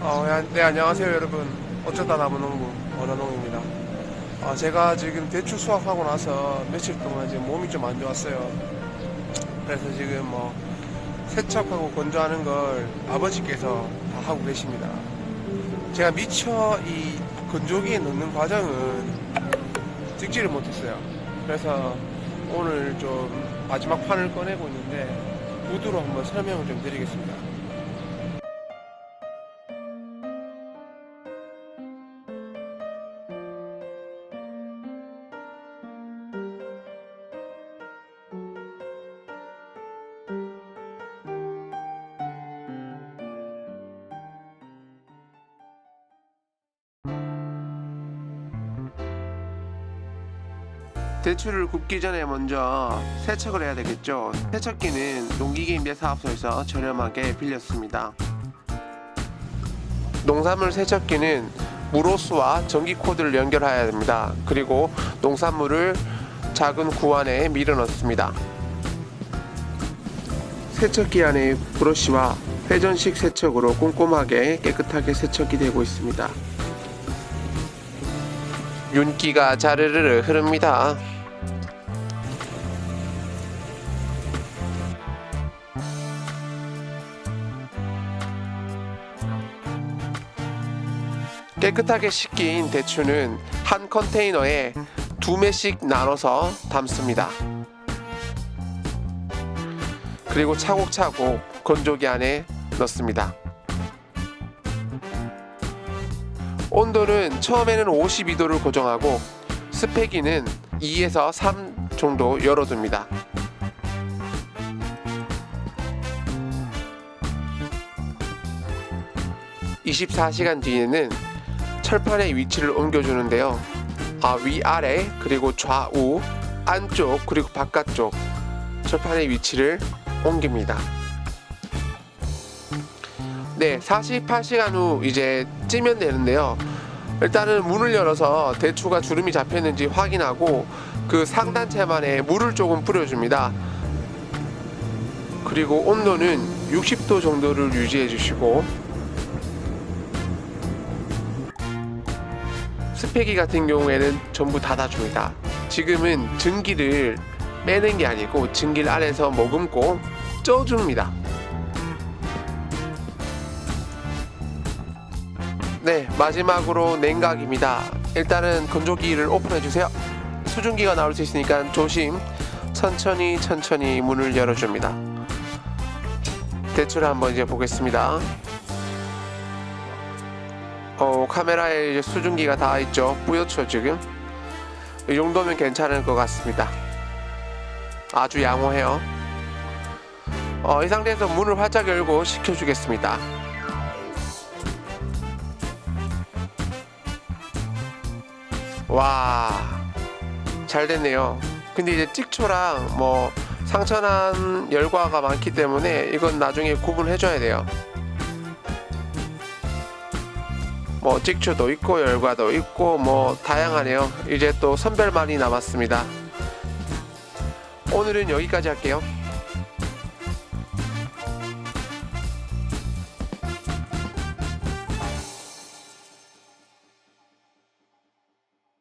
어, 네, 네, 안녕하세요 여러분. 어쩌다 나무농부 원한홍입니다. 어, 제가 지금 대추 수확하고 나서 며칠 동안 지금 몸이 좀 안 좋았어요. 그래서 지금 뭐 세척하고 건조하는 걸 아버지께서 다 하고 계십니다. 제가 미처 이 건조기에 넣는 과정은 찍지를 못했어요. 그래서 오늘 좀 마지막 판을 꺼내고 있는데 구두로 한번 설명을 좀 드리겠습니다 대추를 굽기 전에 먼저 세척을 해야 되겠죠. 세척기는 농기계인배 사업소에서 저렴하게 빌렸습니다. 농산물 세척기는 무로스와 전기 코드를 연결해야 됩니다. 그리고 농산물을 작은 구안에 밀어 넣습니다. 세척기 안에 브러쉬와 회전식 세척으로 꼼꼼하게 깨끗하게 세척이 되고 있습니다. 윤기가 자르르르 흐릅니다. 깨끗하게 씻긴 대추는 한 컨테이너에 두 매씩 나눠서 담습니다. 그리고 차곡차곡 건조기 안에 넣습니다. 온도는 처음에는 52도를 고정하고 스페기는 2에서 3 정도 열어둡니다. (24시간) 뒤에는 철판의 위치를 옮겨주는데요. 아, 위아래 그리고 좌우 안쪽 그리고 바깥쪽 철판의 위치를 옮깁니다. 네, 48시간 후 이제 찌면 되는데요. 일단은 문을 열어서 대추가 주름이 잡혔는지 확인하고 그 상단체만에 물을 조금 뿌려줍니다. 그리고 온도는 60도 정도를 유지해 주시고 스페기 같은 경우에는 전부 닫아줍니다. 지금은 증기를 빼는 게 아니고 증기를 안에서 머금고 쪄줍니다. 네, 마지막으로 냉각입니다. 일단은 건조기를 오픈해 주세요. 수증기가 나올 수 있으니까 조심. 천천히 천천히 문을 열어줍니다. 대추를 한번 이제 보겠습니다. 어, 카메라에 이제 수증기가 다 있죠. 뿌옇죠 지금. 이 정도면 괜찮을 것 같습니다. 아주 양호해요. 어, 이 상태에서 문을 활짝 열고 식혀주겠습니다. 와, 잘 됐네요. 근데 이제 찍초랑 뭐 상처난 열과가 많기 때문에 이건 나중에 구분해줘야 돼요. 뭐 찍초도 있고 열과도 있고 뭐 다양하네요. 이제 또 선별만이 남았습니다. 오늘은 여기까지 할게요.